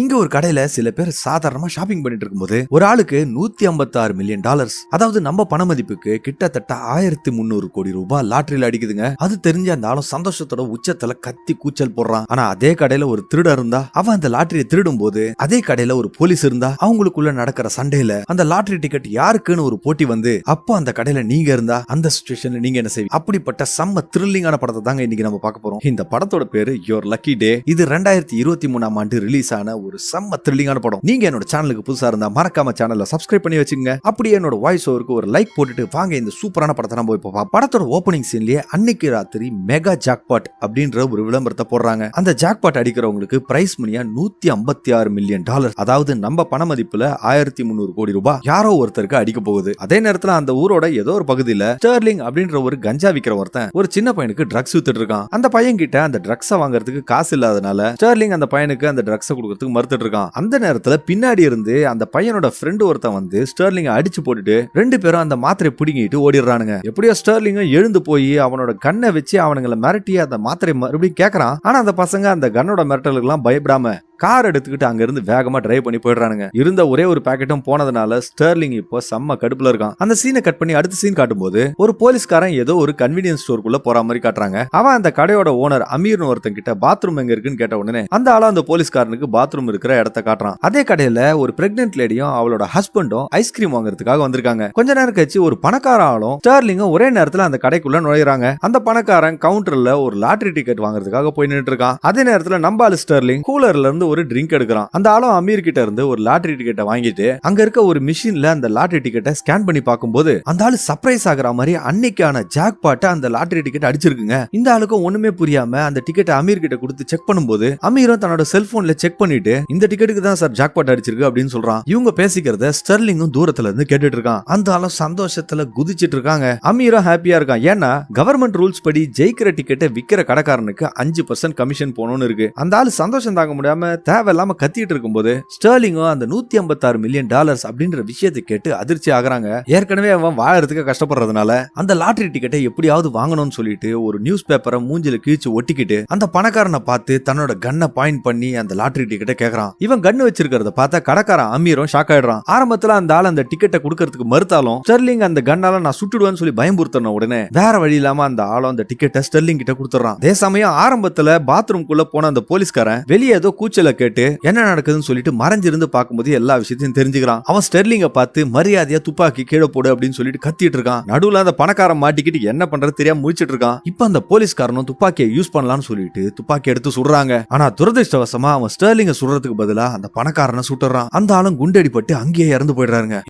இங்க ஒரு கடையில சில பேர் சாதாரணமா ஷாப்பிங் பண்ணிட்டு இருக்கும்போது ஒரு ஆளுக்கு நூத்தி ஐம்பத்தி ஆறு மில்லியன் டாலர்ஸ் அதாவது நம்ம பண மதிப்புக்கு கிட்டத்தட்ட ஆயிரத்தி முந்நூறு கோடி ரூபாய் லாட்டரியில அடிக்குதுங்க. அது தெரிஞ்ச அந்த ஆளும் சந்தோஷத்தோட உச்சத்துல கத்தி கூச்சல் போடுறான். ஆனா அதே கடையில ஒரு திருடர் இருந்தா அவன் அந்த லாட்டரியை திருடும் போது அதே கடையில ஒரு போலீஸ் இருந்தா அவங்களுக்குள்ள நடக்கிற சண்டையில அந்த லாட்டரி டிக்கெட் யாருக்குன்னு ஒரு போட்டி வந்து அப்போ அந்த கடையில நீங்க இருந்தா அந்த சுச்சுவேஷன்ல நீங்க என்ன செய்வீங்க? அப்படிப்பட்ட செம்ம த்ரில்லிங்கான படத்தை தாங்க இன்னைக்கு நம்ம பார்க்க போறோம். இந்த படத்தோட பேரு யோர் லக்கி டே இது ரெண்டாயிரத்தி இருபத்தி மூணாம் ஆண்டு ரிலீஸ் ஆன ஒரு செம்ம த்ரில்லிங்கான படம். நீங்க என்னோட சேனலுக்கு புதுசா இருந்தா மறக்காம சேனலை சப்ஸ்கிரைப் பண்ணி வச்சுங்க அப்படியே என்னோட வாய்ஸ் ஓவருக்கு ஒரு லைக் போட்டுட்டு வாங்க இந்த சூப்பரான படத்தை நம்ம இப்போ படத்தோட ஓப்பனிங் சீன்லயே அன்னைக்கு ராத்திரி மெகா ஜாக்பாட் அப்படின்ற ஒரு விளம்பரத்தை போடுறாங்க. அந்த ஜாக்பாட் அடிக்கிறவங்களுக்கு பிரைஸ் மணியா நூத்தி ஐம்பத்தி ஆறு மில்லியன் டாலர் அதாவது நம்ம பண மதிப்புல ஆயிரத்தி முந்நூறு கோடி ரூபாய் யாரோ ஒருத்தருக்கு அடிக்க போகுது. அதே நேரத்துல அந்த ஊரோட ஏதோ ஒரு பகுதியில ஸ்டர்லிங் அப்படின்ற ஒரு கஞ்சா விக்கிற ஒருத்தன் ஒரு சின்ன பையனுக்கு ட்ரக்ஸ் வித்துட்டு இருக்கான். அந்த பையன் கிட்ட அந்த ட்ரக்ஸ வாங்குறதுக்கு காசு இல்லாதனால ஸ்டர்லிங் அந்த பையனுக்கு அந்த ட்ரக்ஸ் கொடுக்கறதுக்கு மறுத்துட்டு இருக்கான் அந்த நேரத்துல பின்னாடி இருந்து அந்த பையனோட ஃப்ரெண்டு ஒருத்தன் வந்து ஸ்டர்லிங் அடிச்சு போட்டுட்டு ரெண்டு பேரும் அந்த மாத்திரை பிடுங்கிட்டு ஓடிடுறானுங்க. எப்படியோ ஸ்டர்லிங் எழுந்து போய் அவனோட கண்ணை வச்சு அவனுங்களை மிரட்டி அந்த மாத்திரை மறுபடியும் கேக்குறான். ஆனா அந்த பசங்க அந்த கண்ணோட மிரட்டலுக்கு எல்லாம் பயப்படாம கார் எடுத்துக்கிட்டு அங்க இருந்து வேகமா டிரைவ் பண்ணி போயிடுறானுங்க. இருந்த ஒரே ஒரு பாக்கெட்டும் போனதுனால ஸ்டர்லிங் இப்போ செம்ம கடுப்புல இருக்கான். அந்த சீனை கட் பண்ணி அடுத்த சீன் காட்டும்போது ஒரு போலீஸ்காரன் ஏதோ ஒரு கன்வீனியன்ஸ் ஸ்டோருக்குள்ள போற மாதிரி காட்டுறாங்க. அவன் அந்த கடையோட ஓனர் அமீர்னு ஒருத்தன் கிட்ட பாத்ரூம் எங்க இருக்குன்னு கேட்ட உடனே அந்த ஆளா அந்த போலீஸ்காரனுக்கு பாத்ரூம் இருக்கிற இடத்த காட்டுறான். அதே கடையில ஒரு பிரெக்னென்ட் லேடியும் அவளோட ஹஸ்பண்டும் ஐஸ்கிரீம் வாங்குறதுக்காக வந்திருக்காங்க. கொஞ்ச நேரம் கழிச்சு ஒரு பணக்கார ஆளும் ஸ்டர்லிங்கும் ஒரே நேரத்துல அந்த கடைக்குள்ள நுழையிறாங்க. அந்த பணக்காரன் கவுண்டர்ல ஒரு லாட்டரி டிக்கெட் வாங்குறதுக்காக போய் நின்னுட்டு இருக்கான். அதே நேரத்துல நம்ப ஆளு ஸ்டர்லிங் கூலர்ல இருந்து ஒரு ட்ரிங்க் எடுக்கிறான். அந்த ஆளும் அமீர் கிட்ட இருந்து ஒரு லாட்டரி டிக்கெட்டை வாங்கிட்டு அங்க இருக்க ஒரு மிஷின்ல அந்த லாட்டரி டிக்கெட்டை ஸ்கேன் பண்ணி பார்க்கும்போது அந்த ஆளு சர்ப்ரைஸ் ஆகுற மாதிரி அன்னைக்கான ஜாக் பாட்டை அந்த லாட்டரி டிக்கெட் அடிச்சிருக்குங்க. இந்த ஆளுக்கும் ஒண்ணுமே புரியாம அந்த டிக்கெட்டை அமீர் கிட்ட கொடுத்து செக் பண்ணும்போது அமீரும் தன்னோட செல்போன்ல செக் பண்ணிட்டு இந்த டிக்கெட்டுக்கு தான் சார் ஜாக் பாட் அடிச்சிருக்கு அப்படின்னு சொல்றான். இவங்க பேசிக்கிறத ஸ்டெர்லிங்கும் தூரத்துல இருந்து கேட்டுட்டு இருக்கான். அந்த ஆளும் சந்தோஷத்துல குதிச்சிட்டு இருக்காங்க. அமீரும் ஹாப்பியா இருக்கான். ஏன்னா கவர்மெண்ட் ரூல்ஸ் படி ஜெயிக்கிற டிக்கெட்டை விக்கிற கடைக்காரனுக்கு அஞ்சு பர்சன்ட் கமிஷன் போகணும்னு இருக்கு. அந்த ஆள் சந்தோஷம் தாங்க முடியாம தேவையில்லாம கத்திட்டு இருக்கும்போது ஸ்டர்லிங்கும் அந்த நூத்தி ஐம்பத்தாறு மில்லியன் டாலர்ஸ் அப்படின்ற விஷயத்தை கேட்டு அதிர்ச்சி ஆகுறாங்க. ஏற்கனவே அவன் வாழறதுக்கு கஷ்டப்படுறதுனால அந்த லாட்ரி டிக்கெட்டை எப்படியாவது வாங்கணும்னு சொல்லிட்டு ஒரு நியூஸ் பேப்பரை மூஞ்சில கிழிச்சு ஒட்டிக்கிட்டு அந்த பணக்காரனை பார்த்து தன்னோட கன்னை பாயிண்ட் பண்ணி அந்த லாட்ரி டிக்கெட்டை கேக்குறான். இவன் கன்னு வச்சிருக்கிறத பார்த்தா கடைக்காரன் அமீரும் ஷாக் ஆயிடுறான். ஆரம்பத்துல அந்த ஆள் அந்த டிக்கெட்டை கொடுக்கறதுக்கு மறுத்தாலும் ஸ்டெர்லிங் அந்த கண்ணால நான் சுட்டுடுவேன்னு சொல்லி பயம்புறுத்தன உடனே வேற வழி இல்லாம அந்த ஆளும் அந்த டிக்கெட்டை ஸ்டெர்லிங் கிட்ட கொடுத்துறான் அதே சமயம் ஆரம்பத்துல பாத்ரூம்குள்ள போன அந்த போலீஸ்காரன் வெளியே ஏதோ கூச்சல் கேட்டு என்ன நடக்குதுன்னு சொல்லிட்டு மறைஞ்சிருந்து பார்க்கும்போது எல்லா விஷயத்தையும் தெரிஞ்சுக்கிறான். அவன் ஸ்டெர்லிங்க பார்த்து மரியாதையா துப்பாக்கி கீழே போடு அப்படின்னு சொல்லிட்டு கத்திட்டு இருக்கான். நடுவுல அந்த பணக்காரன் மாட்டிக்கிட்டு என்ன பண்றது தெரியாம முடிச்சிட்டு இருக்கான். இப்ப அந்த போலீஸ்காரனும் துப்பாக்கியை யூஸ் பண்ணலாம்னு சொல்லிட்டு துப்பாக்கி எடுத்து சுடுறாங்க. ஆனா துரதிருஷ்டவசமா அவன் ஸ்டெர்லிங்க சுடுறதுக்கு பதிலா அந்த பணக்காரனை சுட்டுறான். அந்த ஆளும் குண்டடிப்பட்டு அங்கேயே இறந்து போயிடுறாங்க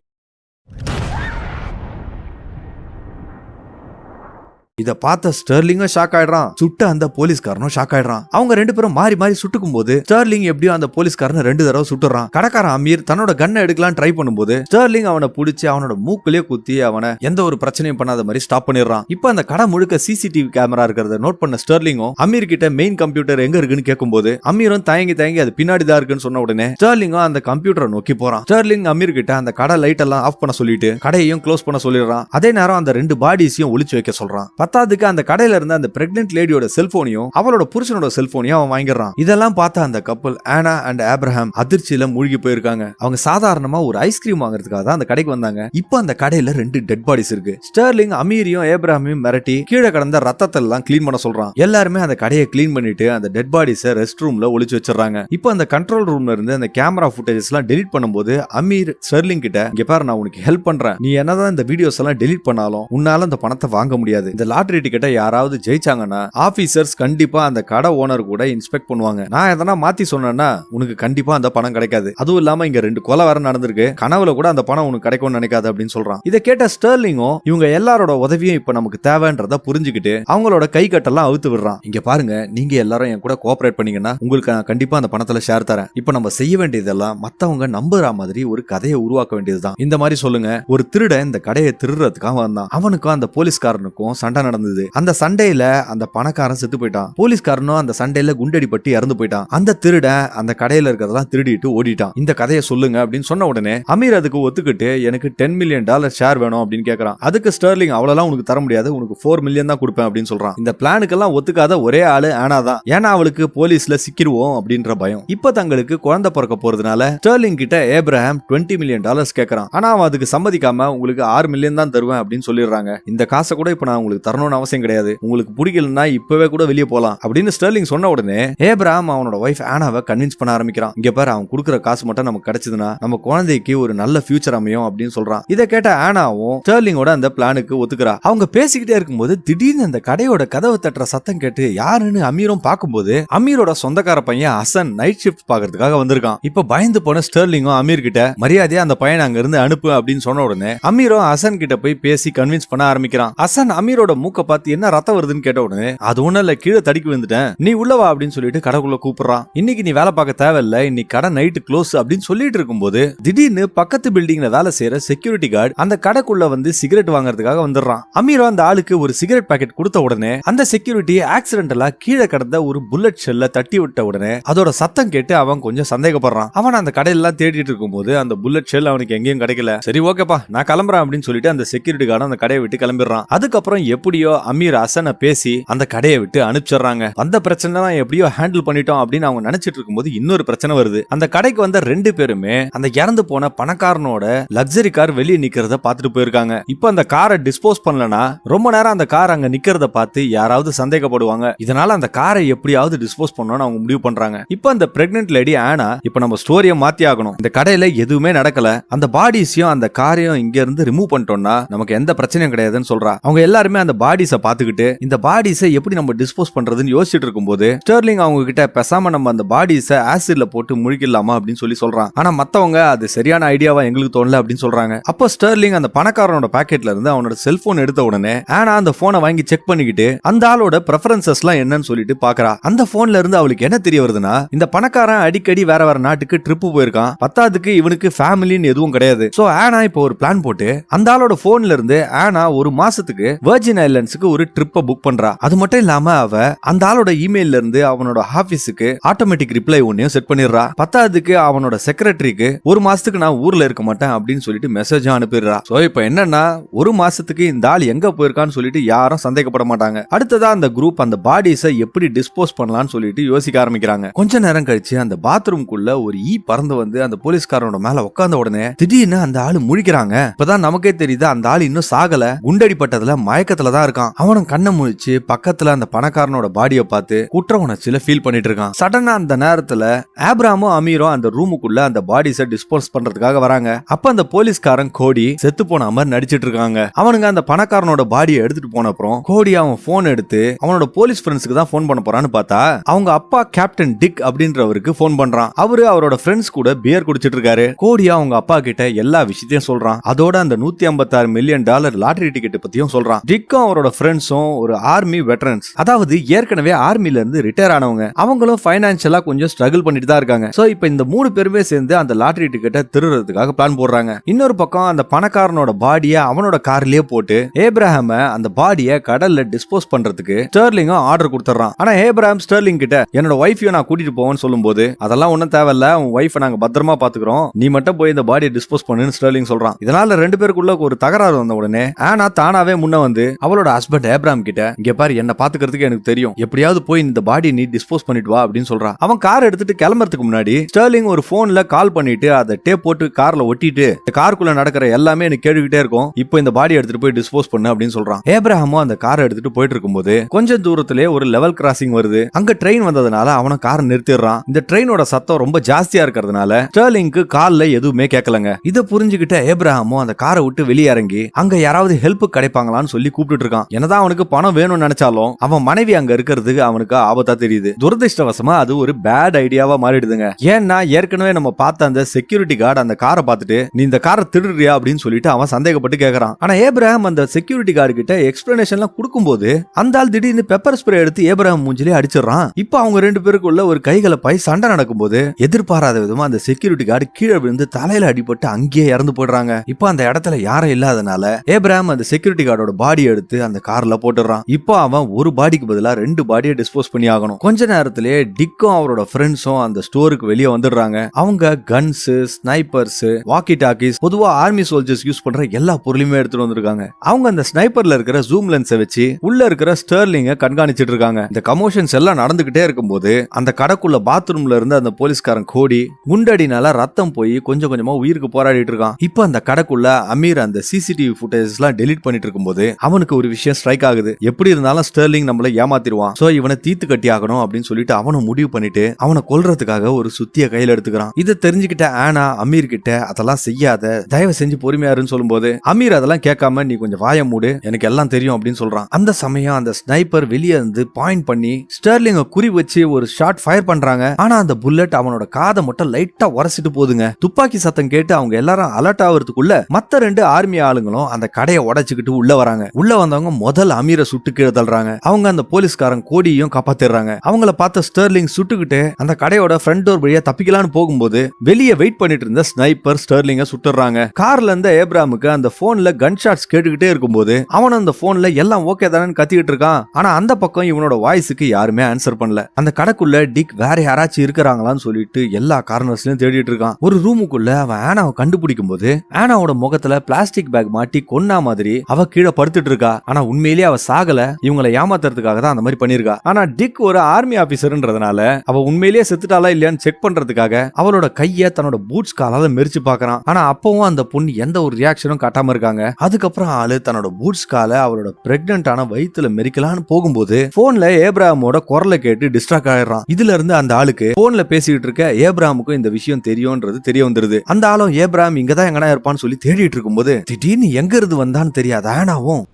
இத பார்த்த ஸ்டெர்லிங்கும் ஷாக் ஆயிடுறான். சுட்ட அந்த போலீஸ்காரனும் ஷாக் ஆயிடுறான். அவங்க ரெண்டு பேரும் மாறி மாறி சுட்டுக்கும் போது ஸ்டெர்லிங் எப்படியோ அந்த போலீஸ்காரன் ரெண்டு தடவை சுட்டுறான். கடைக்காரன் அமீர் தன்னோட கண்ணை எடுக்கலாம் ட்ரை பண்ணும்போது ஸ்டெர்லிங் அவனை பிடிச்சி அவனோட மூக்குலயே குத்தி அவனை எந்த ஒரு பிரச்சனையும் பண்ணாத மாதிரி ஸ்டாப் பண்ணிடுறான். இப்ப அந்த கடை முழுக்க சிசிடிவி கேமரா இருக்கிறத நோட் பண்ண ஸ்டெர்லிங்கும் அமீர் கிட்ட மெயின் கம்ப்யூட்டர் எங்க இருக்குன்னு கேட்கும்போது அமீரும் தயங்கி தயங்கி அது பின்னாடி தான் இருக்குன்னு சொன்ன உடனே ஸ்டெர்லிங்கும் அந்த கம்ப்யூட்டரை நோக்கி போறான். ஸ்டெர்லிங் அமீர் கிட்ட அந்த கடை லைட் எல்லாம் ஆஃப் பண்ண சொல்லிட்டு கடையையும் க்ளோஸ் பண்ண சொல்லிடுறான். அதே நேரம் அந்த ரெண்டு பாடிஸையும் ஒளிச்சு வைக்க சொல்றான். பத்தாவதுக்கு அந்த கடையில இருந்த அந்த பிரெக்னென்ட் லேடியோட செல்போனையும் அவளோட புருஷனோட செல்போனையும் அவன் வாங்கிடுறான். இதெல்லாம் பார்த்த அந்த கப்பல் ஆனா அண்ட் ஆப்ரஹாம் அதிர்ச்சியில மூழ்கி போயிருக்காங்க. அவங்க சாதாரணமா ஒரு ஐஸ்கிரீம் வாங்குறதுக்காக தான் அந்த கடைக்கு வந்தாங்க. இப்போ அந்த கடையில ரெண்டு டெட் பாடிஸ் இருக்கு. ஸ்டெர்லிங் அமீரியும் ஏப்ரஹாமையும் மிரட்டி கீழே கடந்த ரத்தத்தை எல்லாம் க்ளீன் பண்ண சொல்றான். எல்லாருமே அந்த கடையை கிளீன் பண்ணிட்டு அந்த டெட் பாடிஸை ரெஸ்ட் ரூம்ல ஒளிச்சு வச்சிடறாங்க. இப்போ அந்த கண்ட்ரோல் ரூம்ல இருந்து அந்த கேமரா ஃபுட்டேஜஸ் எல்லாம் டெலிட் பண்ணும்போது அமீர் ஸ்டெர்லிங் கிட்ட இங்க பாரு நான் உனக்கு ஹெல்ப் பண்றேன். நீ என்னதான் இந்த வீடியோஸ் எல்லாம் டெலிட் பண்ணாலும் உன்னால அந்த பணத்தை வாங்க முடியாது. இந்த லாட்ரி டிக்கெட்டை யாராவது ஜெயிச்சாங்கன்னா ஆபீசர்ஸ் கண்டிப்பா அந்த கடை ஓனர் கூட இன்ஸ்பெக்ட் பண்ணுவாங்க. நான் எதனா மாத்தி சொன்னேன்னா உனக்கு கண்டிப்பா அந்த பணம் கிடைக்காது. அதுவும் இல்லாம இங்க ரெண்டு கொலை வேற நடந்திருக்கு. கனவுல கூட அந்த பணம் உனக்கு கிடைக்கும்னு நினைக்காது அப்படின்னு சொல்றான். இதை கேட்ட ஸ்டெர்லிங்கும் இவங்க எல்லாரோட உதவியும் இப்ப நமக்கு தேவைன்றத புரிஞ்சுக்கிட்டு அவங்களோட கை கட்டெல்லாம் அவுத்து விடுறான். இங்க பாருங்க நீங்க எல்லாரும் என் கூட கோஆபரேட் பண்ணீங்கன்னா உங்களுக்கு நான் கண்டிப்பா அந்த பணத்துல ஷேர் தரேன். இப்ப நம்ம செய்ய வேண்டியதெல்லாம் மத்தவங்க நம்புற மாதிரி ஒரு கதையை உருவாக்க வேண்டியதுதான். இந்த மாதிரி சொல்லுங்க. ஒரு திருடன் இந்த கடையை திருடுறதுக்காக வந்தான். அவனுக்கும் அந்த போலீஸ்காரனுக்கும் சண்டை தான் நடந்தது. அந்த சண்டையில அந்த பணக்காரன் செத்து போயிட்டான். போலீஸ்காரனும் அந்த சண்டையில குண்டடிப்பட்டு இறந்து போயிட்டான். அந்த திருடன் அந்த கடையில இருக்கிறதெல்லாம் திருடிட்டு ஓடிட்டான். இந்த கதையை சொல்லுங்க அப்படின்னு சொன்ன உடனே அமீர் அதுக்கு ஒத்துக்கிட்டு எனக்கு டென் மில்லியன் டாலர் ஷேர் வேணும் அப்படின்னு கேக்குறான். அதுக்கு ஸ்டர்லிங் அவ்வளவுலாம் உனக்கு தர முடியாது. உனக்கு ஃபோர் மில்லியன் தான் கொடுப்பேன் அப்படின்னு சொல்றான். இந்த பிளானுக்கெல்லாம் ஒத்துக்காத ஒரே ஆளு ஆனா தான். ஏன்னா அவளுக்கு போலீஸ்ல சிக்கிடுவோம் அப்படின்ற பயம். இப்ப தங்களுக்கு குழந்தை பிறக்க போறதுனால ஸ்டர்லிங் கிட்ட ஏப்ரஹாம் 20 மில்லியன் டாலர்ஸ் கேக்குறான். ஆனா அவன் அதுக்கு சம்மதிக்காம உங்களுக்கு ஆறு மில்லியன் தான் தருவேன் அப்படின்னு சொல்லிடுறாங்க. இந்த காசை கூட இப்ப நான் உங்களுக்கு வரணும்னு அவசியம் கிடையாது. உங்களுக்கு பிடிக்கலன்னா இப்பவே கூட வெளியே போலாம் அப்படின்னு ஸ்டர்லிங் சொன்ன உடனே ஏப்ராம் அவனோட ஒய்ஃப் ஆனாவை கன்வின்ஸ் பண்ண ஆரம்பிக்கிறான். இங்க பாரு அவன் கொடுக்குற காசு மட்டும் நமக்கு கிடைச்சதுன்னா நம்ம குழந்தைக்கு ஒரு நல்ல ஃபியூச்சர் அமையும் அப்படின்னு சொல்றான். இதை கேட்ட ஆனாவும் ஸ்டர்லிங்கோட அந்த பிளானுக்கு ஒத்துக்கிறா. அவங்க பேசிக்கிட்டே இருக்கும்போது திடீர்னு அந்த கடையோட கதவை தட்டுற சத்தம் கேட்டு யாருன்னு அமீரும் பார்க்கும்போது அமீரோட சொந்தக்கார பையன் ஹசன் நைட் ஷிஃப்ட் பாக்குறதுக்காக வந்திருக்கான். இப்ப பயந்து போன ஸ்டர்லிங்கும் அமீர் கிட்ட மரியாதையா அந்த பையனை அங்க இருந்து அனுப்பு அப்படின்னு சொன்ன உடனே அமீரும் ஹசன் கிட்ட போய் பேசி கன்வின்ஸ் பண்ண ஆரம்பிக்கிறான். ஹசன் அமீரோட மூக்க பார்த்து என்ன ரத்தம் வருதுன்னு கேட்ட உடனே அது ஒண்ணும் இல்ல கீழே தடிக்கி வந்துட்டேன் நீ உள்ளவா அப்படின்னு சொல்லிட்டு கடைக்குள்ள கூப்பிடுறான். இன்னைக்கு நீ வேலை பார்க்க தேவையில்ல இன்னைக்கு கடை நைட்டு க்ளோஸ் அப்படின்னு சொல்லிட்டு இருக்கும்போது திடீர்னு பக்கத்து பில்டிங்ல வேலை செய்யற செக்யூரிட்டி கார்டு அந்த கடைக்குள்ள வந்து சிகரெட் வாங்குறதுக்காக வந்துடுறான். அமீரா அந்த ஆளுக்கு ஒரு சிகரெட் பாக்கெட் கொடுத்த உடனே அந்த செக்யூரிட்டி ஆக்சிடென்டலா கீழே கடந்த ஒரு புல்லட் ஷெல்ல தட்டி விட்ட உடனே அதோட சத்தம் கேட்டு அவன் கொஞ்சம் சந்தேகப்படுறான். அவன் அந்த கடையெல்லாம் தேடிட்டு இருக்கும்போது அந்த புல்லட் ஷெல் அவனுக்கு எங்கேயும் கிடைக்கல. சரி ஓகேப்பா நான் கிளம்புறேன் அப்படின்னு சொல்லிட்டு அந்த செக்யூரிட்டி கார்டு அந்த கடையை விட்டு கிளம்பிடுறான். அதுக்கப்புறம் எப்படி எப்படியோ அமீர் ஹசனை பேசி அந்த கடையை விட்டு அனுப்பிச்சிடுறாங்க. அந்த பிரச்சனை எப்படியோ ஹேண்டில் பண்ணிட்டோம் அப்படின்னு அவங்க நினைச்சிட்டு இருக்கும்போது இன்னொரு பிரச்சனை வருது. அந்த கடைக்கு வந்த ரெண்டு பேருமே அந்த இறந்து போன பணக்காரனோட லக்ஸரி கார் வெளியே நிக்கிறத பார்த்துட்டு போயிருக்காங்க. இப்போ அந்த காரை டிஸ்போஸ் பண்ணலனா ரொம்ப நேரம் அந்த கார் அங்க நிக்கிறத பார்த்து யாராவது சந்தேகப்படுவாங்க. இதனால அந்த காரை எப்படியாவது டிஸ்போஸ் பண்ணணும்னு அவங்க முடிவு பண்றாங்க. இப்போ அந்த பிரெக்னென்ட் லேடி ஆனா இப்போ நம்ம ஸ்டோரியை மாத்தி ஆகணும். இந்த கடையில எதுவுமே நடக்கல. அந்த பாடிஸையும் அந்த காரையும் இங்க இருந்து ரிமூவ் பண்ணிட்டோம்னா நமக்கு எந்த பிரச்சனையும் கிடையாதுன்னு சொல்றா. அவங்க எல்லாருமே அந்த பாடிஸை பார்த்துக்கிட்டு இந்த பாடிஸை எப்படி நம்ம டிஸ்போஸ் பண்றதுன்னு யோசிச்சுட்டு இருக்கும்போது ஸ்டெர்லிங் அவங்க கிட்ட பெசாம நம்ம அந்த பாடிஸை ஆசிட்ல போட்டு முழிக்கலாமா அப்படின்னு சொல்லி சொல்றான். ஆனா மத்தவங்க அது சரியான ஐடியாவா எங்களுக்கு தோணல அப்படின்னு சொல்றாங்க. அப்போ ஸ்டெர்லிங் அந்த பணக்காரனோட பாக்கெட்ல இருந்து அவனோட செல்போன் எடுத்த உடனே ஆனா அந்த போனை வாங்கி செக் பண்ணிக்கிட்டு அந்த ஆளோட ப்ரெஃபரன்சஸ் எல்லாம் என்னன்னு சொல்லிட்டு பாக்குறா. அந்த போன்ல இருந்து அவளுக்கு என்ன தெரிய வருதுன்னா இந்த பணக்காரன் அடிக்கடி வேற வேற நாட்டுக்கு ட்ரிப் போயிருக்கான். பத்தாவதுக்கு இவனுக்கு ஃபேமிலின்னு எதுவும் கிடையாது. சோ ஆனா இப்போ ஒரு பிளான் போட்டு அந்த ஆளோட போன்ல இருந்து ஆனா ஒரு மாசத்துக்கு வெர்ஜின் ஐலண்ட்ஸுக்கு ஒரு ட்ரிப்பை புக் பண்றா. அது மட்டும் இல்லாம அவ அந்த ஆளோட இமெயில்ல இருந்து அவனோட ஆபீஸுக்கு ஆட்டோமேட்டிக் ரிப்ளை ஒன்னையும் செட் பண்ணிடுறா. பத்தாவதுக்கு அவனோட செக்ரட்டரிக்கு ஒரு மாசத்துக்கு நான் ஊர்ல இருக்க மாட்டேன் அப்படின்னு சொல்லிட்டு மெசேஜும் அனுப்பிடுறா. சோ இப்போ என்னன்னா ஒரு மாசத்துக்கு இந்த ஆள் எங்க போயிருக்கான்னு சொல்லிட்டு யாரும் சந்தேகப்பட மாட்டாங்க. அடுத்ததா அந்த குரூப் அந்த பாடிஸை எப்படி டிஸ்போஸ் பண்ணலாம்னு சொல்லிட்டு யோசிக்க ஆரம்பிக்கிறாங்க. கொஞ்ச நேரம் கழிச்சு அந்த பாத்ரூம்குள்ள ஒரு ஈ பறந்து வந்து அந்த போலீஸ்காரனோட மேல உட்காந்த உடனே திடீர்னு அந்த ஆள் முழிக்கிறாங்க. இப்பதான் நமக்கே தெரியுது அந்த ஆள் இன்னும் சாகல. குண்டடிப்பட்டதுல மயக்கத்துல தான் இருக்கான். அவனும் கண்ணை முழிச்சு பக்கத்துல அந்த பணக்காரனோட பாடியை பார்த்து குற்ற உணர்ச்சியில ஃபீல் பண்ணிட்டு இருக்கான். சடனா அந்த நேரத்துல ஆப்ராமும் அமீரும் அந்த ரூமுக்குள்ள அந்த பாடிஸை டிஸ்போஸ் பண்றதுக்காக வராங்க. அப்ப அந்த போலீஸ்காரன் கோடி செத்து போன மாதிரி நடிச்சிட்டு இருக்காங்க. அவனுங்க அந்த பணக்காரனோட பாடியை எடுத்துட்டு போன அப்புறம் கோடி அவன் போன் எடுத்து அவனோட போலீஸ் ஃப்ரெண்ட்ஸ்க்கு தான் போன் பண்ண போறான்னு பார்த்தா அவங்க அப்பா கேப்டன் டிக் அப்படின்றவருக்கு போன் பண்றான். அவரு அவரோட ஃப்ரெண்ட்ஸ் கூட பியர் குடிச்சிட்டு இருக்காரு. கோடி அவங்க அப்பா கிட்ட எல்லா விஷயத்தையும் சொல்றான். அதோட அந்த நூத்தி ஐம்பத்தாறு மில்லியன் டாலர் லாட்டரி டிக்கெட் பத்தியும் சொல்றான். டிக்கும் அவரோட ஃப்ரெண்ட்ஸும் ஒரு ஆர்மி வெட்டரன்ஸ் அதாவது ஏற்கனவே ஆர்மில இருந்து ரிட்டையர் ஆனவங்க. அவங்களும் பைனான்சியலா கொஞ்சம் ஸ்ட்ரகிள் பண்ணிட்டு தான் இருக்காங்க. சோ இப்போ இந்த மூணு பேருமே சேர்ந்து அந்த லாட்டரி டிக்கெட்டை திருடுறதுக்காக பிளான் போடுறாங்க. இன்னொரு பக்கம் அந்த பணக்காரனோட பாடியை அவனோட கார்லயே போட்டு ஏப்ரஹாம அந்த பாடியை கடல்ல டிஸ்போஸ் பண்றதுக்கு ஸ்டர்லிங்கும் ஆர்டர் கொடுத்துறான் ஆனா ஏப்ரஹாம் ஸ்டர்லிங் கிட்ட என்னோட ஒய்ஃபையும் நான் கூட்டிட்டு போவேன்னு சொல்லும்போது அதெல்லாம் ஒண்ணும் தேவையில்ல. உன் ஒய்ஃபை நாங்க பத்திரமா பாத்துக்கிறோம். நீ மட்டும் போய் இந்த பாடியை டிஸ்போஸ் பண்ணுன்னு ஸ்டர்லிங் சொல்றான். இதனால ரெண்டு பேருக்குள்ள ஒரு தகராறு வந்த உடனே ஆனா தானாவே முன்ன வந்து அவளோட ஹஸ்பண்ட் ஏப்ராம் கிட்ட இங்க பாரு என்ன பாத்துக்கிறதுக்கு எனக்கு தெரியும். எப்படியாவது போய் இந்த பாடி நீ டிஸ்போஸ் பண்ணிட்டு வா அப்படின்னு சொல்றான் அவன் கார் எடுத்துட்டு கிளம்புறதுக்கு முன்னாடி ஸ்டர்லிங் ஒரு போன்ல கால் பண்ணிட்டு அதை டேப் போட்டு கார்ல ஒட்டிட்டு இந்த காருக்குள்ள நடக்கிற எல்லாமே எனக்கு கேட்டுக்கிட்டே இருக்கும். இப்போ இந்த பாடி எடுத்துட்டு போய் டிஸ்போஸ் பண்ணு அப்படின்னு சொல்றான். ஏப்ரஹாமும் அந்த காரை எடுத்துட்டு போயிட்டு இருக்கும்போது கொஞ்சம் தூரத்திலே ஒரு லெவல் கிராசிங் வருது. அங்க ட்ரெயின் வந்ததுனால அவன காரை நிறுத்திடுறான். இந்த ட்ரெயினோட சத்தம் ரொம்ப ஜாஸ்தியா இருக்கிறதுனால ஸ்டர்லிங்க்கு கால்ல எதுவுமே கேட்கலங்க. இதை புரிஞ்சுக்கிட்ட ஏப்ரஹாமும் அந்த காரை விட்டு வெளியே இறங்கி அங்க யாராவது ஹெல்ப் கிடைப்பாங்களான்னு சொல்லி கூப்பிட்டு இருக்கான் என்னதான் அவனுக்கு பணம் வேணும்னு நினைச்சாலும் அவன் மனைவி அங்க இருக்கிறதுக்கு அவனுக்கு ஆபத்தா தெரியுது. துரதிருஷ்டவசமா அது ஒரு பேட் ஐடியாவா மாறிடுதுங்க. ஏன்னா ஏற்கனவே நம்ம பார்த்த அந்த செக்யூரிட்டி கார்டு அந்த காரை பார்த்துட்டு நீ இந்த காரை திருடுறியா? அப்படின்னு சொல்லிட்டு அவன் சந்தேகப்பட்டு கேக்குறான். ஆனா ஏப்ரஹாம் அந்த செக்யூரிட்டி கார்டு கிட்ட எக்ஸ்பிளனேஷன்லாம் கொடுக்கும்போது அந்த ஆள் திடீர்னு பெப்பர் ஸ்ப்ரே எடுத்து ஏப்ரஹாம் மூஞ்சிலே அடிச்சிடறான். இப்போ அவங்க ரெண்டு பேருக்குள்ள ஒரு கைகளை பை சண்டை நடக்கும்போது எதிர்பாராத விதமா அந்த செக்யூரிட்டி கார்டு கீழே விழுந்து தலையில அடிபட்டு அங்கேயே இறந்து போடுறாங்க இப்போ அந்த இடத்துல யாரும் இல்லாதனால ஏப்ரஹாம் அந்த செக்யூரிட்டி கார்டோட பாடி எடுத்து எடுத்து அந்த கார்ல போட்டுறான். இப்போ அவன் ஒரு பாடிக்கு பதிலா ரெண்டு பாடியை டிஸ்போஸ் பண்ணி ஆகணும். கொஞ்ச நேரத்திலேயே டிக்கும் அவரோட ஃப்ரெண்ட்ஸும் அந்த ஸ்டோருக்கு வெளியே வந்துடுறாங்க. அவங்க கன்ஸ் ஸ்னைப்பர்ஸ் வாக்கி டாக்கிஸ் பொதுவா ஆர்மி சோல்ஜர்ஸ் யூஸ் பண்ற எல்லா பொருளையுமே எடுத்துட்டு வந்திருக்காங்க. அவங்க அந்த ஸ்னைப்பர்ல இருக்கிற ஜூம் லென்ஸை வச்சு உள்ள இருக்கிற ஸ்டர்லிங்க கண்காணிச்சிட்டு இருக்காங்க. இந்த கமோஷன்ஸ் எல்லாம் நடந்துகிட்டே இருக்கும்போது அந்த கடைக்குள்ள பாத்ரூம்ல இருந்து அந்த போலீஸ்காரன் கோடி குண்டடினால ரத்தம் போய் கொஞ்சம் கொஞ்சமா உயிருக்கு போராடிட்டு இருக்கான். இப்போ அந்த கடைக்குள்ள அமீர் அந்த சிசிடிவி ஃபுட்டேஜ் எல்லாம் டெலிட் பண்ணிட்டு இருக்கும்போது அவனுக்கு ஒரு விஷயம் ஸ்ட்ரைக் ஆகுது. எப்படி இருந்தாலும் ஸ்டெர்லிங் நம்மள ஏமாத்திடுவான். சோ இவனை தீத்து கட்டி ஆகணும் அப்படின்னு சொல்லிட்டு அவனும் முடிவு பண்ணிட்டு அவனை கொல்றதுக்காக ஒரு சுத்திய கையில எடுத்துக்கிறான். இதை தெரிஞ்சுக்கிட்ட ஆனா அமீர் கிட்ட அதெல்லாம் செய்யாத தயவு செஞ்சு பொறுமையாருன்னு சொல்லும்போது அமீர் அதெல்லாம் கேட்காம நீ கொஞ்சம் வாய மூடு எனக்கு எல்லாம் தெரியும் அப்படின்னு சொல்றான். அந்த சமயம் அந்த ஸ்னைப்பர் வெளியே இருந்து பாயிண்ட் பண்ணி ஸ்டெர்லிங்க குறி வச்சு ஒரு ஷாட் ஃபயர் பண்றாங்க. ஆனா அந்த புல்லட் அவனோட காதை மட்டும் லைட்டா உரசிட்டு போகுதுங்க. துப்பாக்கி சத்தம் கேட்டு அவங்க எல்லாரும் அலர்ட் ஆகுறதுக்குள்ள மத்த ரெண்டு ஆர்மி ஆளுங்களும் அந்த கடையை உடைச்சுக்கிட்டு உள்ள வராங்க. உள்ள வந்தவங்க முதல் அமீரை சுட்டு கீழே தள்ளுறாங்க. அவங்க அந்த போலீஸ்காரன் கோடியையும் காப்பாத்திடுறாங்க. அவங்கள பார்த்த ஸ்டெர்லிங் சுட்டுக்கிட்டு அந்த கடையோட ஃப்ரண்ட் டோர் வழியா தப்பிக்கலாம்னு போகும்போது வெளியே வெயிட் பண்ணிட்டு இருந்த ஸ்னைப்பர் ஸ்டெர்லிங்க சுட்டுறாங்க கார்ல இருந்த ஏப்ராமுக்கு அந்த போன்ல கன் ஷாட்ஸ் கேட்டுக்கிட்டே இருக்கும்போது அவன் அந்த போன்ல எல்லாம் ஓகே தானே கத்திக்கிட்டு இருக்கான். ஆனா அந்த பக்கம் இவனோட வாய்ஸுக்கு யாருமே ஆன்சர் பண்ணல. அந்த கடைக்குள்ள டிக் வேற யாராச்சும் இருக்கிறாங்களான்னு சொல்லிட்டு எல்லா கார்னர்ஸ்லயும் தேடிட்டு இருக்கான். ஒரு ரூமுக்குள்ள அவன் ஆனாவை கண்டுபிடிக்கும் போது ஆனாவோட முகத்துல பிளாஸ்டிக் பேக் மாட்டி கொன்னா மாதிரி அவ கீழே படுத்துட்டு இருக்கா. ஆனா உண்மையிலேயே அவ சாகல. இவங்களை ஏமாத்துறதுக்காக தான் அந்த மாதிரி பண்ணிருக்கா. ஆனா டிக் ஒரு ஆர்மி ஆபீசர்ன்றதுனால அவ உண்மையிலேயே செத்துட்டாளா இல்லையான்னு செக் பண்றதுக்காக அவளோட கைய தன்னோட பூட்ஸ் காலால மெரிச்சு பாக்குறான். ஆனா அப்பவும் அந்த பொண்ணு எந்த ஒரு ரியாக்ஷனும் காட்டாம இருக்காங்க. அதுக்கப்புறம் ஆளு தன்னோட பூட்ஸ் காலை அவளோட பிரெக்னன்டான வயிற்றுல மெரிக்கலான்னு போகும்போது போன்ல ஏப்ராமோட குரலை கேட்டு டிஸ்ட்ராக்ட் ஆயிடுறான். இதுல இருந்து அந்த ஆளுக்கு போன்ல பேசிட்டு இருக்க ஏப்ராமுக்கும் இந்த விஷயம் தெரியும்ன்றது தெரிய வந்துருது. அந்த ஆளும் ஏப்ராம் இங்கதான் எங்கனா இருப்பான்னு சொல்லி தேடிட்டு இருக்கும்போது திடீர்னு எங்க இருந்து வந்தான்னு தெரியாது ஆனாவும்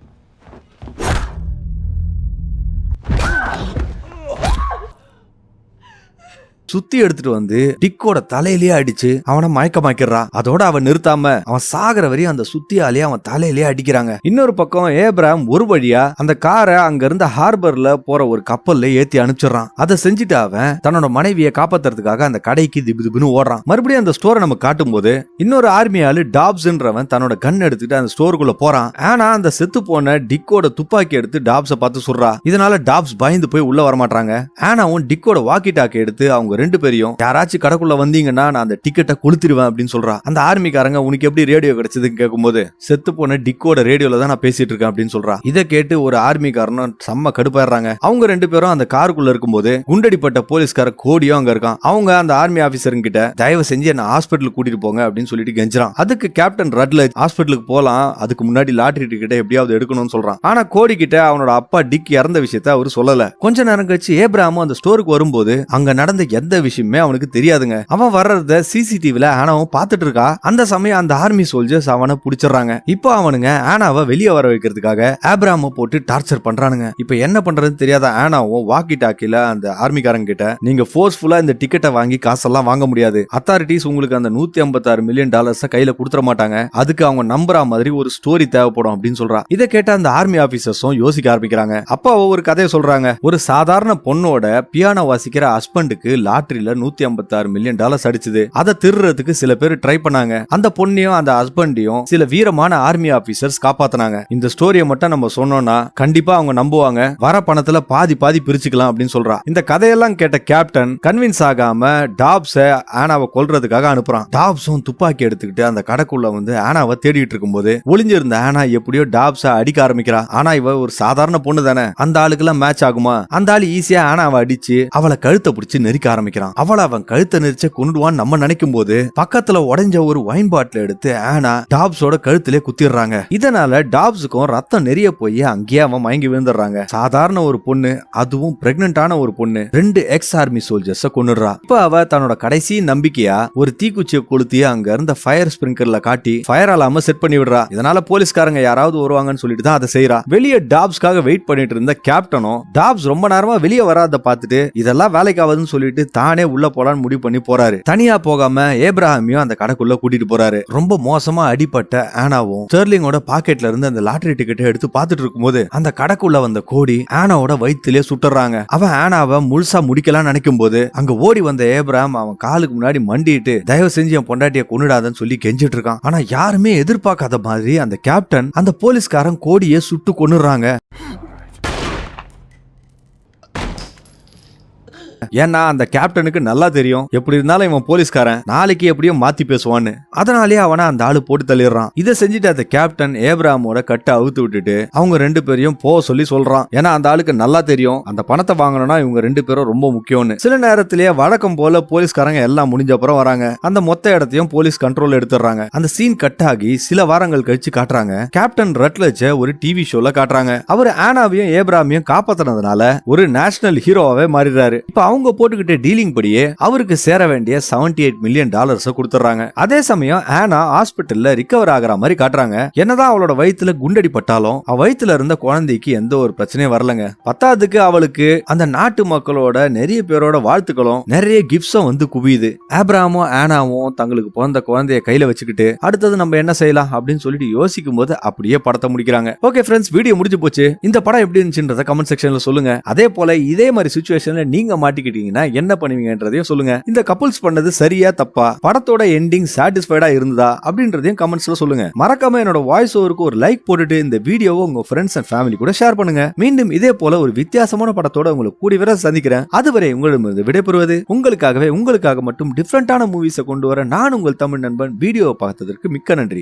சுத்தி எடுத்துட்டு வந்து டிக்கோட தலையிலேயே அடிச்சு அவனை மயக்கமாக்கிடுறான் அதோட அவன் நிறுத்தாம அவன் சாகிற வரையும் அந்த சுத்தியாலேயே அவன் தலையிலேயே அடிக்கிறாங்க. இன்னொரு பக்கம் ஏப்ராம் ஒரு வழியா அந்த காரை அங்க இருந்த ஹார்பர்ல போற ஒரு கப்பல்ல ஏத்தி அனுப்பிச்சிடுறான். அதை செஞ்சுட்டு அவன் தன்னோட மனைவியை காப்பாத்துறதுக்காக அந்த கடைக்கு திபு திபுன்னு ஓடுறான். மறுபடியும் அந்த ஸ்டோரை நம்ம காட்டும் போது இன்னொரு ஆர்மி ஆளு டாப்ஸ்ன்றவன் தன்னோட கண் எடுத்துட்டு அந்த ஸ்டோருக்குள்ள போறான். ஆனா அந்த செத்து போன டிக்கோட துப்பாக்கி எடுத்து டாப்ஸ பார்த்து சுடுறா. இதனால டாப்ஸ் பயந்து போய் உள்ள வரமாட்டாங்க ஆனாவும் டிக்கோட வாக்கி டாக்கி எடுத்து அவங்க ரெண்டு பேரையும் யாராச்சும் கடைக்குள்ள வந்தீங்கன்னா நான் அந்த டிக்கெட்டை கொளுத்திடுவேன் அப்படின்னு சொல்றா. அந்த ஆர்மிக்காரங்க உனக்கு எப்படி ரேடியோ கிடைச்சதுன்னு கேட்கும்போது செத்து போன டிக்கோட ரேடியோல தான் நான் பேசிட்டு இருக்கேன் அப்படின்னு சொல்றா. இதை கேட்டு ஒரு ஆர்மிக்காரனும் செம்ம கடுப்பாடுறாங்க அவங்க ரெண்டு பேரும் அந்த காருக்குள்ள இருக்கும்போது குண்டடிப்பட்ட போலீஸ்கார கோடியும் அங்க இருக்கான். அவங்க அந்த ஆர்மி ஆபீசருங்க கிட்ட தயவு செஞ்சு என்ன ஹாஸ்பிட்டலுக்கு கூட்டிட்டு போங்க அப்படின்னு சொல்லிட்டு கெஞ்சுறான். அதுக்கு கேப்டன் ரட்ல ஹாஸ்பிட்டலுக்கு போலாம். அதுக்கு முன்னாடி லாட்டரி டிக்கெட்டை எப்படியாவது எடுக்கணும்னு சொல்றான். ஆனா கோடி கிட்ட அவனோட அப்பா டிக் இறந்த விஷயத்த அவர் சொல்லல. கொஞ்ச நேரம் கழிச்சு ஏப்ராமும் அந்த ஸ்டோருக்கு வரும்போது அங்க நடந்த எந்த விஷயமே அவனுக்கு தெரியாதுங்க. அவன் வர்றத சிசிடிவில ஆனாவும் பாத்துட்டு இருக்கா அந்த சமயம் அந்த ஆர்மி சோல்ஜர்ஸ் அவனை புடிச்சிடுறாங்க. இப்போ அவனுங்க ஆனாவை வெளியே வர வைக்கிறதுக்காக ஆப்ராம போட்டு டார்ச்சர் பண்றானுங்க. இப்போ என்ன பண்றதுன்னு தெரியாத ஆனாவும் வாக்கி டாக்கில அந்த ஆர்மிக்காரங்க கிட்ட நீங்க ஃபோர்ஸ்ஃபுல்லா இந்த டிக்கெட்டை வாங்கி காசெல்லாம் வாங்க முடியாது. அத்தாரிட்டிஸ் உங்களுக்கு அந்த நூத்தி ஐம்பத்தாறு மில்லியன் டாலர்ஸ் கையில கொடுத்துட மாட்டாங்க. அதுக்கு அவங்க நம்புற மாதிரி ஒரு ஸ்டோரி தேவைப்படும் அப்படின்னு சொல்றா. இதை கேட்ட அந்த ஆர்மி ஆபீசர்ஸும் யோசிக்க ஆரம்பிக்கிறாங்க. அப்போ ஒரு கதையை சொல்றாங்க. ஒரு சாதாரண பொண்ணோட பியானோ வாசிக்கிற ஹஸ்பண்டுக்கு லாட்டரியில நூத்தி ஐம்பத்தாறு மில்லியன் டாலர்ஸ் அடிச்சது. அதை திருறதுக்கு சில பேர் ட்ரை பண்ணாங்க. அந்த பொண்ணையும் அந்த ஹஸ்பண்டையும் சில வீரமான ஆர்மி ஆபீசர்ஸ் காப்பாத்தினாங்க. இந்த ஸ்டோரியை மட்டும் நம்ம சொன்னோம்னா கண்டிப்பா அவங்க நம்புவாங்க. வர பணத்துல பாதி பாதி பிரிச்சுக்கலாம் அப்படின்னு சொல்றா. இந்த கதையெல்லாம் கேட்ட கேப்டன் கன்வின்ஸ் ஆகாம டாப்ஸ ஆனாவை கொல்றதுக்காக அனுப்புறான். டாப்ஸும் துப்பாக்கி எடுத்துக்கிட்டு அந்த கடைக்குள்ள வந்து ஆனாவை தேடிட்டு இருக்கும்போது ஒளிஞ்சிருந்த ஆனா எப்படியோ டாப்ஸ அடிக்க ஆரம்பிக்கிறா. ஆனா இவ ஒரு சாதாரண பொண்ணு தானே அந்த ஆளுக்கெல்லாம் மேட்ச் ஆகுமா? அந்த ஆள் ஈஸியா ஆனாவை அடிச்சு அவளை கழுத்தை பிடிச்சி நெரிக்க ஆரம்பிக்கிறான். அவளை அவன் கழுத்தை நெரிச்ச கொண்டுடுவான்னு நம்ம நினைக்கும் போது பக்கத்துல உடைஞ்ச ஒரு வைன் பாட்டில் எடுத்து ஆனா டாப்ஸோட கழுத்திலே குத்திடுறாங்க. இதனால டாப்ஸுக்கும் ரத்தம் நெறிய போய் அங்கேயே அவன் மயங்கி விழுந்துடுறாங்க. சாதாரண ஒரு பொண்ணு அதுவும் பிரெக்னண்டான ஒரு பொண்ணு ரெண்டு எக்ஸ் ஆர்மி சோல்ஜர்ஸ கொண்டுடுறா இப்ப அவ தன்னோட கடைசி நம்பிக்கையா ஒரு தீக்குச்சியை கொளுத்தி அங்க இருந்த ஃபயர் ஸ்பிரிங்கர்ல காட்டி ஃபயர் அலாம செட் பண்ணி விடுறா. இதனால போலீஸ்காரங்க யாராவது வருவாங்கன்னு சொல்லிட்டு தான் அதை செய்யறா வெளியே டாப்ஸ்க்காக வெயிட் பண்ணிட்டு இருந்த கேப்டனும் டாப்ஸ் ரொம்ப நேரமா வெளியே வராத பார்த்துட்டு இதெல்லாம் வேலைக்கு ஆகுதுன்னு சொல்லிட்டு தானே உள்ள போலான்னு முடிவு பண்ணி போறாரு. தனியா போகாம ஏப்ராஹாமியும் அந்த கடைக்குள்ள கூட்டிட்டு போறாரு. ரொம்ப மோசமா அடிபட்ட ஆனாவும் ஸ்டெர்லிங்கோட பாக்கெட்ல இருந்து அந்த லாட்டரி டிக்கெட்டை எடுத்து பார்த்துட்டு இருக்கும்போது அந்த கடைக்குள்ள வந்த கோடி ஆனாவோட வயிற்றுலயே சுட்டுறாங்க. அவன் ஆனாவை முழுசா முடிக்கலாம் நினைக்கும் போது அங்க ஓடி வந்த ஏப்ராம் அவன் காலுக்கு முன்னாடி மண்டிட்டு தயவு செஞ்சு என் பொண்டாட்டிய கொண்டுடாதன்னு சொல்லி கெஞ்சிட்டு இருக்கான். ஆனா யாருமே எதிர்பார்க்காத மாதிரி அந்த கேப்டன் அந்த போலீஸ்காரன் கோடியை சுட்டு கொண்டுறாங்க ஏன்னா அந்த கேப்டனுக்கு நல்லா தெரியும். எப்படி இருந்தாலும் இவன் போலீஸ்காரன். நாளைக்கு எப்படியும் மாத்தி பேசுவான்னு. அதனாலேயே அவனை அந்த ஆளு போட்டு தள்ளிடுறான். இதை செஞ்சுட்டு அந்த கேப்டன் ஏப்ராமோட கட்டை அவுத்து விட்டுட்டு அவங்க ரெண்டு பேரையும் போக சொல்லி சொல்றான். ஏன்னா அந்த ஆளுக்கு நல்லா தெரியும். அந்த பணத்தை வாங்கணும்னா இவங்க ரெண்டு பேரும் ரொம்ப முக்கியம்னு. சில நேரத்திலேயே வழக்கம் போல போலீஸ்காரங்க எல்லாம் முடிஞ்ச அப்புறம் வராங்க. அந்த மொத்த இடத்தையும் போலீஸ் கண்ட்ரோல் எடுத்துறாங்க அந்த சீன் கட் ஆகி சில வாரங்கள் கழிச்சு காட்டுறாங்க. கேப்டன் ரட்லஜ ஒரு டிவி ஷோல காட்டுறாங்க. அவர் ஆனாவையும் ஏப்ராமையும் காப்பாத்தினதுனால ஒரு நேஷனல் ஹீரோவாவே மாறிடுறாரு. இப்ப அவங்க போட்டுக்கிட்ட டீலிங் படியே அவருக்கு சேர வேண்டிய 78 எயிட் மில்லியன் டாலர்ஸ் கொடுத்துறாங்க அதே சமயம் ஆனா ஹாஸ்பிட்டல்ல ரிகவர் ஆகுற மாதிரி காட்டுறாங்க. என்னதான் அவளோட வயிற்றுல குண்டடி பட்டாலும் அவ வயிற்றுல இருந்த குழந்தைக்கு எந்த ஒரு பிரச்சனையும் வரலங்க. பத்தாவதுக்கு அவளுக்கு அந்த நாட்டு மக்களோட நிறைய பேரோட வாழ்த்துக்களும் நிறைய கிஃப்ட்ஸும் வந்து குவியுது. ஆப்ராமும் ஆனாவும் தங்களுக்கு பிறந்த குழந்தைய கையில வச்சுக்கிட்டு அடுத்தது நம்ம என்ன செய்யலாம் அப்படின்னு சொல்லிட்டு யோசிக்கும் போது அப்படியே படத்தை முடிக்கிறாங்க. ஓகே ஃப்ரெண்ட்ஸ் வீடியோ முடிஞ்சு போச்சு. இந்த படம் எப்படி இருந்துச்சுன்றத கமெண்ட் செக்ஷன்ல சொல்லுங்க. அதே போல இதே மாதிரி சுச்சுவேஷன்ல நீங்க மாட்டிக்கிட்டீங்கன்னா என்ன பண்ணுவீங்கன்றதையும் சொல்லுங்க. இந்த கப்புள்ஸ் பண்ணது சரியா தப்பா? படத்தோட எண்டிங் சாட்டிஸ்ஃபைடா இருந்ததா? அப்படின்றதையும் கமெண்ட்ஸ்ல சொல்லுங்க. மறக்காம என்னோட வாய்ஸ் ஓவருக்கு ஒரு லைக் போட்டுட்டு இந்த வீடியோவை உங்க ஃப்ரெண்ட்ஸ் அண்ட் ஃபேமிலி கூட ஷேர் பண்ணுங்க. மீண்டும் இதே போல ஒரு வித்தியாசமான படத்தோட உங்களை கூடி வர சந்திக்கிறேன். அதுவரை உங்களிடமிருந்து விடைபெறுவது உங்களுக்காகவே உங்களுக்காக மட்டும் டிஃப்ரெண்டான மூவிஸை கொண்டு வர நான் உங்கள் தமிழ் நண்பன். வீடியோவை பார்த்ததற்கு மிக்க நன்றி.